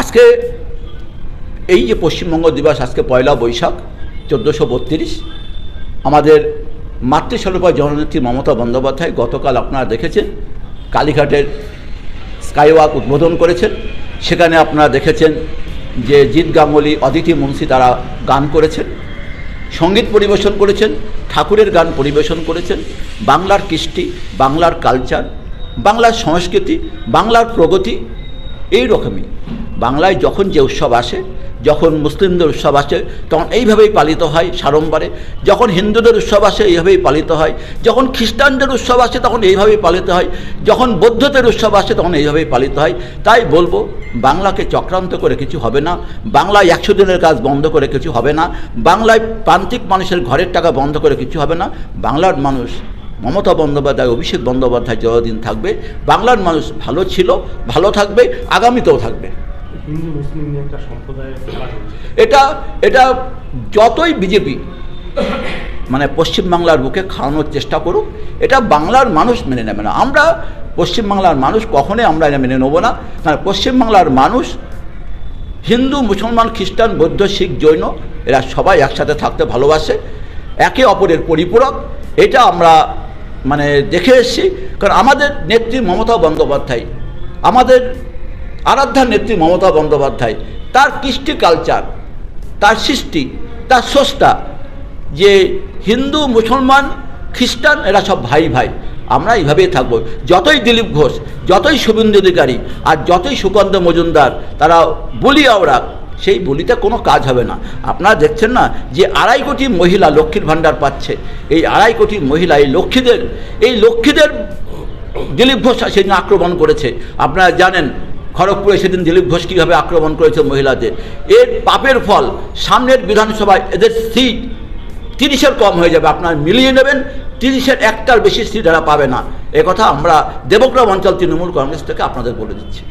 আজকে এই যে পশ্চিমবঙ্গ দিবস, আজকে পয়লা বৈশাখ, চোদ্দোশো বত্রিশ, আমাদের মাতৃস্বরূপা জননেত্রী মমতা বন্দ্যোপাধ্যায় গতকাল আপনারা দেখেছেন, কালীঘাটের স্কাইওয়াক উদ্বোধন করেছেন। সেখানে আপনারা দেখেছেন যে জিৎ গাঙ্গুলি, অদিতি মুন্সি তারা গান করেছেন, সংগীত পরিবেশন করেছেন, ঠাকুরের গান পরিবেশন করেছেন, বাংলার কৃষ্টি, বাংলার কালচার বাংলার সংস্কৃতি, বাংলার প্রগতি, এই রকমই। বাংলায় যখন যে উৎসব আসে, যখন মুসলিমদের উৎসব আসে, তখন এইভাবেই পালিত হয় সাড়ম্বরে। যখন হিন্দুদের উৎসব আসে, এইভাবেই পালিত হয়। যখন খ্রিস্টানদের উৎসব আসে, তখন এইভাবেই পালিত হয়। যখন বৌদ্ধদের উৎসব আসে, তখন এইভাবেই পালিত হয়। তাই বলব, বাংলাকে চক্রান্ত করে কিছু হবে না। বাংলায় একশো দিনের কাজ বন্ধ করে কিছু হবে না। বাংলায় প্রান্তিক মানুষের ঘরের টাকা বন্ধ করে কিছু হবে না। বাংলার মানুষ মমতা বন্দ্যোপাধ্যায় অভিষেক বন্দ্যোপাধ্যায় যতদিন থাকবে বাংলার মানুষ ভালো ছিল ভালো থাকবে আগামীতেও থাকবে। এটা এটা যতই বিজেপি মানে পশ্চিমবাংলার বুকে খাওয়ানোর চেষ্টা করুক এটা বাংলার মানুষ মেনে নেবে না। আমরা পশ্চিমবাংলার মানুষ কখনোই আমরা এটা মেনে নেব না। কারণ পশ্চিমবাংলার মানুষ হিন্দু মুসলমান খ্রিস্টান বৌদ্ধ শিখ জৈন এরা সবাই একসাথে থাকতে ভালোবাসে। একে অপরের পরিপূরক। এটা আমরা মানে দেখে এসেছি, কারণ আমাদের নেত্রী মমতা বন্দ্যোপাধ্যায়, আমাদের আরাধ্যা নেত্রী মমতা বন্দ্যোপাধ্যায়, তার কৃষ্টি কালচার, তার সৃষ্টি, তার স্রষ্টা, যে হিন্দু, মুসলমান, খ্রিস্টান, এরা সব ভাই ভাই, আমরা এইভাবেই থাকব। যতই দিলীপ ঘোষ, যতই শুভেন্দু অধিকারী, আর যতই সুকান্ত মজুমদার, তারা বলি আওড়া সেই বলিতে কোনো কাজ হবে না। আপনারা দেখছেন না যে আড়াই কোটি মহিলা লক্ষ্মীর ভাণ্ডার পাচ্ছে। এই আড়াই কোটি মহিলা, এই লক্ষ্মীদের এই লক্ষ্মীদের দিলীপ ঘোষ সেদিন আক্রমণ করেছে। আপনারা জানেন, খড়গপুরে সেদিন দিলীপ ঘোষ কীভাবে আক্রমণ করেছে মহিলাদের। এর পাপের ফল সামনের বিধানসভায় এদের সিট তিরিশের কম হয়ে যাবে। আপনারা মিলিয়ে নেবেন, তিরিশের একটার বেশি সিট এরা পাবে না। কথা আমরা দেবগ্রাম অঞ্চল তৃণমূল কংগ্রেস থেকে আপনাদের বলে দিচ্ছি।